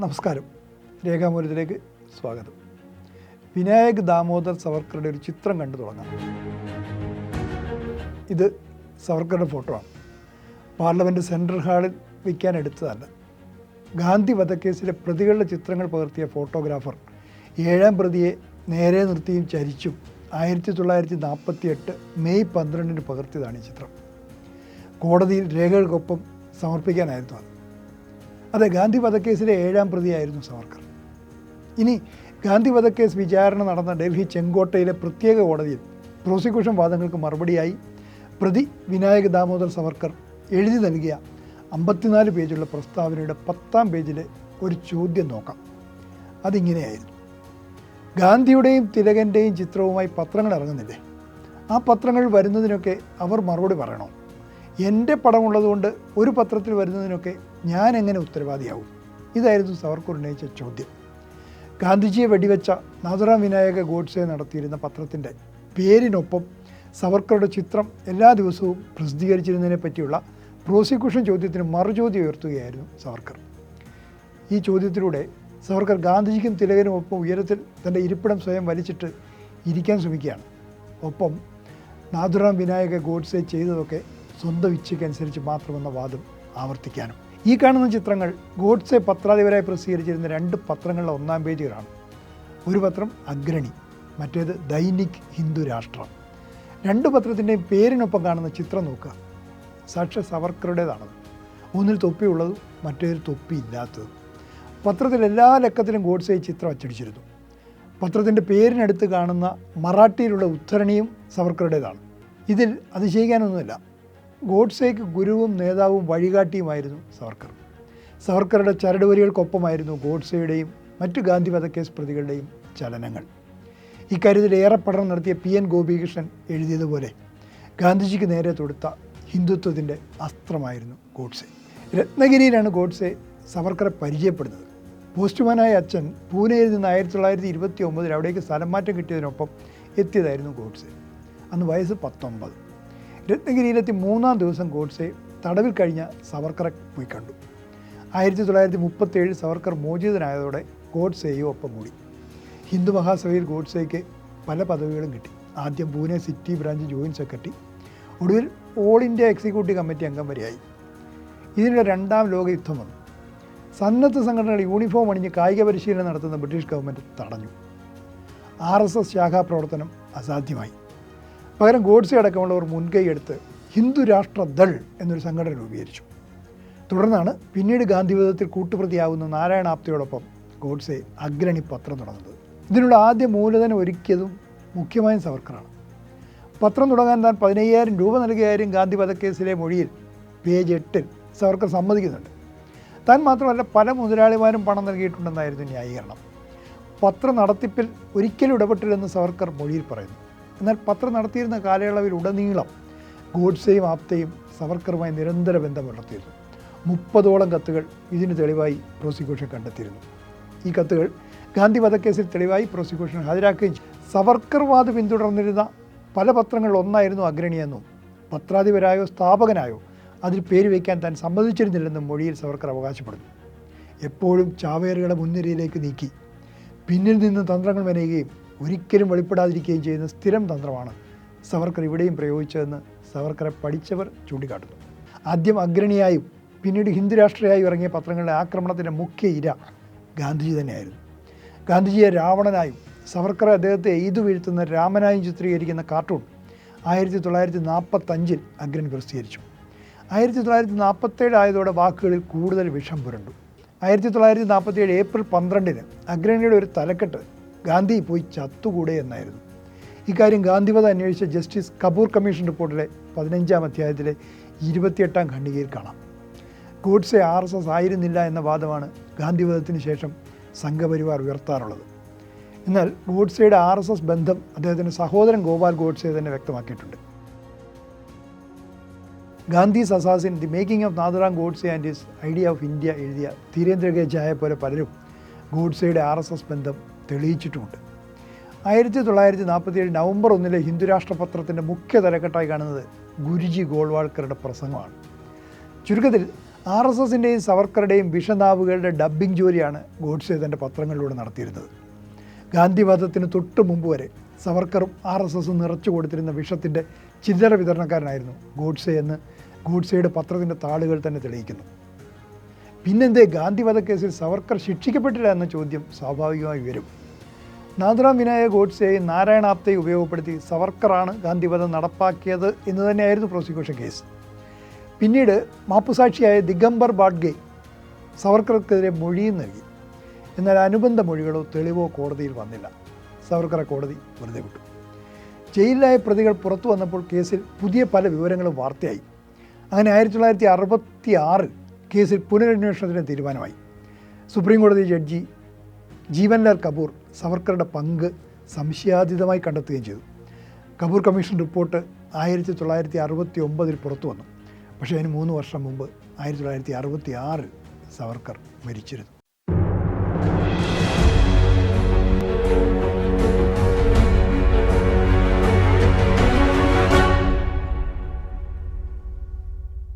നമസ്കാരം. രേഖാമൂലത്തിലേക്ക് സ്വാഗതം. വിനായക് ദാമോദർ സവർക്കറുടെ ഒരു ചിത്രം കണ്ടു തുടങ്ങാം. ഇത് സവർക്കറുടെ ഫോട്ടോ ആണ്. പാർലമെന്റ് സെൻട്രൽ ഹാളിൽ വയ്ക്കാൻ എടുത്തതല്ല. ഗാന്ധി വധക്കേസിലെ പ്രതികളുടെ ചിത്രങ്ങൾ പകർത്തിയ ഫോട്ടോഗ്രാഫർ ഏഴാം പ്രതിയെ നേരെ നിർത്തിയും ചരിച്ചും ആയിരത്തി തൊള്ളായിരത്തി നാൽപ്പത്തി എട്ട് മെയ് പന്ത്രണ്ടിന് പകർത്തിയതാണ് ഈ ചിത്രം. കോടതിയിൽ രേഖകൾക്കൊപ്പം സമർപ്പിക്കാനായിരുന്നു അത്. അതെ ഗാന്ധി വധക്കേസിലെ ഏഴാം പ്രതിയായിരുന്നു സവർക്കർ. ഇനി ഗാന്ധി വധക്കേസ് വിചാരണ നടന്ന ഡൽഹി ചെങ്കോട്ടയിലെ പ്രത്യേക കോടതിയിൽ പ്രോസിക്യൂഷൻ വാദങ്ങൾക്ക് മറുപടിയായി പ്രതി വിനായക് ദാമോദർ സവർക്കർ എഴുതി നൽകിയ അമ്പത്തിനാല് പേജുള്ള പ്രസ്താവനയുടെ പത്താം പേജിലെ ഒരു ചോദ്യം നോക്കാം. അതിങ്ങനെയായിരുന്നു. ഗാന്ധിയുടെയും തിലകന്റെയും ചിത്രവുമായി പത്രങ്ങൾ ഇറങ്ങുന്നില്ലേ? ആ പത്രങ്ങൾ വരുന്നതിനൊക്കെ അവർ മറുപടി പറയണോ? എന്റെ പടമുള്ളതുകൊണ്ട് ഒരു പത്രത്തിൽ വരുന്നതിനൊക്കെ ഞാൻ എങ്ങനെ ഉത്തരവാദിയാവും? ഇതായിരുന്നു സവർക്കർ ഉന്നയിച്ച ചോദ്യം. ഗാന്ധിജിയെ വെടിവെച്ച നാഥുറാം വിനായക ഗോഡ്സെ നടത്തിയിരുന്ന പത്രത്തിന്റെ പേരിനൊപ്പം സവർക്കറുടെ ചിത്രം എല്ലാ ദിവസവും പ്രസിദ്ധീകരിച്ചിരുന്നതിനെ പറ്റിയുള്ള പ്രോസിക്യൂഷൻ ചോദ്യത്തിന് മറുചോദ്യം ഉയർത്തുകയായിരുന്നു സവർക്കർ. ഈ ചോദ്യത്തിലൂടെ സവർക്കർ ഗാന്ധിജിക്കും തിലകനും ഒപ്പം ഉയരത്തിൽ തന്റെ ഇരിപ്പിടം സ്വയം വലിച്ചിട്ട് ഇരിക്കാൻ ശ്രമിക്കുകയാണ്. ഒപ്പം നാഥുറാം വിനായക ഗോഡ്സെ ചെയ്തതൊക്കെ സ്വന്തം ഇച്ഛയ്ക്കനുസരിച്ച് മാത്രമെന്ന വാദം ആവർത്തിക്കാനും. ഈ കാണുന്ന ചിത്രങ്ങൾ ഗോഡ്സെ പത്രാധിപരായി പ്രസിദ്ധീകരിച്ചിരുന്ന രണ്ട് പത്രങ്ങളുടെ ഒന്നാം പേജുകളാണ്. ഒരു പത്രം അഗ്രണി മറ്റേത് ദൈനിക് ഹിന്ദു രാഷ്ട്രം. രണ്ട് പത്രത്തിന്റെയും പേരിനൊപ്പം കാണുന്ന ചിത്രം നോക്കുക. സാക്ഷാ സവർക്കറുടേതാണത്. ഒന്നിൽ തൊപ്പിയുള്ളതും മറ്റേതിൽ തൊപ്പിയില്ലാത്തതും. പത്രത്തിൽ എല്ലാ ലക്കത്തിലും ഗോഡ്സെ ചിത്രം അച്ചടിച്ചിരുന്നു. പത്രത്തിന്റെ പേരിനടുത്ത് കാണുന്ന മറാഠിയിലുള്ള ഉദ്ധരണിയും സവർക്കറുടേതാണ്. ഇതിൽ അതിശയിക്കാനൊന്നുമില്ല. ഗോഡ്സേക്ക് ഗുരുവും നേതാവും വഴികാട്ടിയുമായിരുന്നു സവർക്കർ. സവർക്കറുടെ ചരടുവരികൾക്കൊപ്പമായിരുന്നു ഗോഡ്സെയുടെയും മറ്റു ഗാന്ധി വധക്കേസ് പ്രതികളുടെയും ചലനങ്ങൾ. ഇക്കാര്യത്തിൽ ഏറെ പഠനം നടത്തിയ പി എൻ ഗോപികൃഷ്ണൻ എഴുതിയതുപോലെ ഗാന്ധിജിക്ക് നേരെ തൊടുത്ത ഹിന്ദുത്വത്തിന്റെ അസ്ത്രമായിരുന്നു ഗോഡ്സെ. രത്നഗിരിയിലാണ് ഗോഡ്സെ സവർക്കറെ പരിചയപ്പെടുന്നത്. പോസ്റ്റ്മാനായ അച്ഛൻ പൂനെയിൽ നിന്ന് ആയിരത്തി തൊള്ളായിരത്തി ഇരുപത്തി ഒമ്പതിൽ അവിടേക്ക് സ്ഥലം മാറ്റം കിട്ടിയതിനൊപ്പം എത്തിയതായിരുന്നു ഗോഡ്സെ. അന്ന് വയസ്സ് പത്തൊമ്പത്. രത്നഗിരിയിലെത്തി മൂന്നാം ദിവസം ഗോഡ്സെ തടവിൽ കഴിഞ്ഞ സവർക്കറെ പോയി കണ്ടു. ആയിരത്തി തൊള്ളായിരത്തി മുപ്പത്തേഴ് സവർക്കർ മോചിതനായതോടെ ഗോഡ്സെയും ഒപ്പം കൂടി ഹിന്ദു മഹാസഭയിൽ ഗോഡ്സെയ്ക്ക് പല പദവികളും കിട്ടി. ആദ്യം Pune city branch joint secretary ഒടുവിൽ ഓൾ ഇന്ത്യ എക്സിക്യൂട്ടീവ് കമ്മിറ്റി അംഗം വരെയായി. ഇതിനിടെ രണ്ടാം ലോകയുദ്ധം വന്നു. സന്നദ്ധ സംഘടനകൾ യൂണിഫോം അണിഞ്ഞ് കായിക പരിശീലനം നടത്തുന്ന ബ്രിട്ടീഷ് ഗവൺമെന്റ് തടഞ്ഞു. ആർ എസ് എസ് ശാഖാ പ്രവർത്തനം അസാധ്യമായി. പകരം ഗോഡ്സെ അടക്കമുള്ളവർ മുൻകൈയെടുത്ത് ഹിന്ദു രാഷ്ട്ര ദൾ എന്നൊരു സംഘടന രൂപീകരിച്ചു. തുടർന്നാണ് പിന്നീട് ഗാന്ധിവധത്തിൽ കൂട്ടുപ്രതിയാവുന്ന നാരായണ ആപ്തയോടൊപ്പം ഗോഡ്സെ അഗ്രണി പത്രം തുടങ്ങുന്നത്. ഇതിനുള്ള ആദ്യ മൂലധനം ഒരുക്കിയതും മുഖ്യമായും സവർക്കറാണ്. പത്രം തുടങ്ങാൻ താൻ പതിനയ്യായിരം രൂപ നൽകിയ കാര്യം ഗാന്ധി വധക്കേസിലെ മൊഴിയിൽ പേജ് എട്ടിൽ സവർക്കർ സമ്മതിക്കുന്നുണ്ട്. താൻ മാത്രമല്ല പല മുതലാളിമാരും പണം നൽകിയിട്ടുണ്ടെന്നായിരുന്നു ന്യായീകരണം. പത്ര നടത്തിപ്പിൽ ഒരിക്കലും ഇടപെട്ടില്ലെന്ന് സവർക്കർ മൊഴിയിൽ പറയുന്നു. എന്നാൽ പത്രം നടത്തിയിരുന്ന കാലയളവിൽ ഉടനീളം ഗോഡ്സെയും ആപ്തയും സവർക്കറുമായി നിരന്തര ബന്ധം പുലർത്തിയിരുന്നു മുപ്പതോളം കത്തുകൾ ഇതിന് തെളിവായി പ്രോസിക്യൂഷൻ കണ്ടെത്തിയിരുന്നു. ഈ കത്തുകൾ ഗാന്ധി വധക്കേസിൽ തെളിവായി പ്രോസിക്യൂഷൻ ഹാജരാക്കുകയും സവർക്കർവാദ് സവർക്കർ വാദ പിന്തുടർന്നിരുന്ന പല പത്രങ്ങളിൽ ഒന്നായിരുന്നു അഗ്രണിയെന്നും പത്രാധിപരായോ സ്ഥാപകനായോ അതിൽ പേര് വയ്ക്കാൻ താൻ സമ്മതിച്ചിരുന്നില്ലെന്നും മൊഴിയിൽ സവർക്കർ അവകാശപ്പെടുന്നു. എപ്പോഴും ചാവേറുകളെ മുൻനിരയിലേക്ക് നീക്കി പിന്നിൽ നിന്ന് തന്ത്രങ്ങൾ മെനയുകയും ഒരിക്കലും വെളിപ്പെടാതിരിക്കുകയും ചെയ്യുന്ന സ്ഥിരം തന്ത്രമാണ് സവർക്കർ ഇവിടെയും പ്രയോഗിച്ചതെന്ന് സവർക്കറെ പഠിച്ചവർ ചൂണ്ടിക്കാട്ടുന്നു. ആദ്യം അഗ്രണിയായും പിന്നീട് ഹിന്ദു രാഷ്ട്രീയമായും ഇറങ്ങിയ പത്രങ്ങളുടെ ആക്രമണത്തിന്റെ മുഖ്യ ഇര ഗാന്ധിജി തന്നെയായിരുന്നു. ഗാന്ധിജിയെ രാവണനായും സവർക്കറെ അദ്ദേഹത്തെ എയ്തു വീഴ്ത്തുന്ന രാമനായും ചിത്രീകരിക്കുന്ന കാർട്ടൂൺ ആയിരത്തി തൊള്ളായിരത്തി നാൽപ്പത്തഞ്ചിൽ അഗ്രൻ പ്രസിദ്ധീകരിച്ചു. ആയിരത്തി തൊള്ളായിരത്തി നാൽപ്പത്തേഴ് ആയതോടെ വാക്കുകളിൽ കൂടുതൽ വിഷം പുരണ്ടു. ആയിരത്തി തൊള്ളായിരത്തി നാൽപ്പത്തിയേഴ് ഏപ്രിൽ പന്ത്രണ്ടിന് അഗ്രണിയുടെ ഒരു തലക്കെട്ട് ഗാന്ധി പോയി ചത്തുകൂടെ എന്നായിരുന്നു. ഇക്കാര്യം ഗാന്ധിവധ അന്വേഷിച്ച ജസ്റ്റിസ് കപൂർ കമ്മീഷൻ റിപ്പോർട്ടിലെ പതിനഞ്ചാം അധ്യായത്തിലെ ഇരുപത്തിയെട്ടാം ഖണ്ഡികയിൽ കാണാം. ഗോഡ്സെ ആർ എസ് എസ് ആയിരുന്നില്ല എന്ന വാദമാണ് ഗാന്ധിവധത്തിന് ശേഷം സംഘപരിവാർ ഉയർത്താറുള്ളത്. എന്നാൽ ഗോഡ്സെയുടെ ആർ എസ് എസ് ബന്ധം അദ്ദേഹത്തിന്റെ സഹോദരൻ ഗോപാൽ ഗോഡ്സെ തന്നെ വ്യക്തമാക്കിയിട്ടുണ്ട്. Gandhi assassin the making of Nathuram Godse and his idea of India എഴുതിയ ധീരേന്ദ്ര കെ ജായെ പോലെ പലരും ഗോഡ്സെയുടെ ആർ എസ് എസ് ബന്ധം തെളിയിച്ചിട്ടുമുണ്ട്. ആയിരത്തി തൊള്ളായിരത്തി നാൽപ്പത്തിയേഴ് നവംബർ ഒന്നിലെ ഹിന്ദുരാഷ്ട്ര പത്രത്തിന്റെ മുഖ്യ തലക്കെട്ടായി കാണുന്നത് ഗുരുജി ഗോൾവാൾക്കറുടെ പ്രസംഗമാണ്. ചുരുക്കത്തിൽ ആർ എസ് എസിന്റെയും സവർക്കറുടെയും വിഷനാവുകളുടെ ഡബ്ബിംഗ് ജോലിയാണ് ഗോഡ്സെ തന്റെ പത്രങ്ങളിലൂടെ നടത്തിയിരുന്നത്. ഗാന്ധിവാദത്തിന് തൊട്ട് മുമ്പ് വരെ സവർക്കറും ആർ എസ് എസും നിറച്ചു കൊടുത്തിരുന്ന വിഷത്തിന്റെ ചില്ലറ വിതരണക്കാരനായിരുന്നു ഗോഡ്സെ എന്ന് ഗോഡ്സെയുടെ പത്രത്തിന്റെ താളുകൾ തന്നെ തെളിയിക്കുന്നു. പിന്നെന്തേ ഗാന്ധി വധക്കേസിൽ സവർക്കർ ശിക്ഷിക്കപ്പെട്ടില്ല എന്ന ചോദ്യം സ്വാഭാവികമായി വരും. നാഥറാം വിനായക ഗോഡ്സെയെ നാരായണ ആപ്തയെ ഉപയോഗപ്പെടുത്തി സവർക്കറാണ് ഗാന്ധി ഗാന്ധിവധം നടപ്പാക്കിയത് എന്ന് തന്നെയായിരുന്നു പ്രോസിക്യൂഷൻ കേസ്. പിന്നീട് മാപ്പുസാക്ഷിയായ ദിഗംബർ ബാഡ്ഗെ സവർക്കർക്കെതിരെ മൊഴിയും നൽകി. എന്നാൽ അനുബന്ധ മൊഴികളോ തെളിവോ കോടതിയിൽ വന്നില്ല. സവർക്കറെ കോടതി വെറുതെ വിട്ടു. ജയിലിലായ പ്രതികൾ പുറത്തു വന്നപ്പോൾ കേസിൽ പുതിയ പല വിവരങ്ങളും വാർത്തയായി. അങ്ങനെ ആയിരത്തി തൊള്ളായിരത്തി അറുപത്തി ആറിൽ കേസിൽ പുനരന്വേഷണത്തിന് തീരുമാനമായി. സുപ്രീം കോടതി ജഡ്ജി ജീവൻലാൽ കപൂർ സവർക്കറുടെ പങ്ക് സംശയാതീതമായി കണ്ടെത്തുകയും ചെയ്തു. കപൂർ കമ്മീഷൻ റിപ്പോർട്ട് ആയിരത്തി തൊള്ളായിരത്തി അറുപത്തി ഒമ്പതിൽ പുറത്തു വന്നു. പക്ഷേ അതിന് മൂന്ന് വർഷം മുമ്പ് ആയിരത്തി തൊള്ളായിരത്തി അറുപത്തി ആറിൽ സവർക്കർ മരിച്ചിരുന്നു.